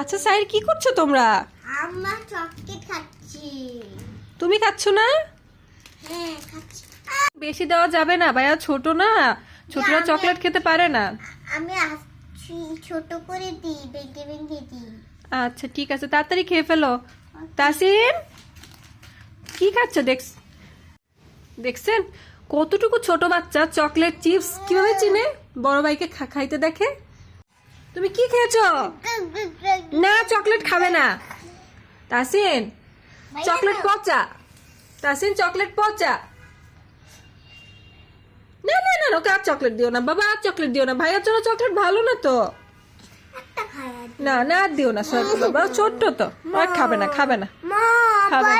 আচ্ছা সাইর কি করছ তোমরা? আমরা চকলেট খাচ্ছি। তুমি খাচ্ছ না? হ্যাঁ খাচ্ছি। বেশি দেওয়া যাবে না ভাইয়া ছোট না। ছোটরা চকলেট খেতে পারে না। আমি আসছি ছোট করে দিই বেঁকে বেঁকে দিই। আচ্ছা ঠিক আছে তাড়াতাড়ি খেয়ে ফেলো। তাসিম কি খাচ্ছ? দেখ দেখছেন? কতটুকু ছোট বাচ্চা চকলেট চিপস। কীভাবে চিনে? বড় ভাইকে খাইতে দেখে? তুমি কি খেয়েছো? না চকলেট খাবে না। তাসিন চকলেট পচা। তাসিন চকলেট পচা। না না না ওকে আর চকলেট দিও না। বাবা আর চকলেট দিও না। ভাইয়ের জন্য চকলেট ভালো না তো। না না আর দিও না সব বাবা ছোট্ট তো। আর খাবে না খাবে না। খাবে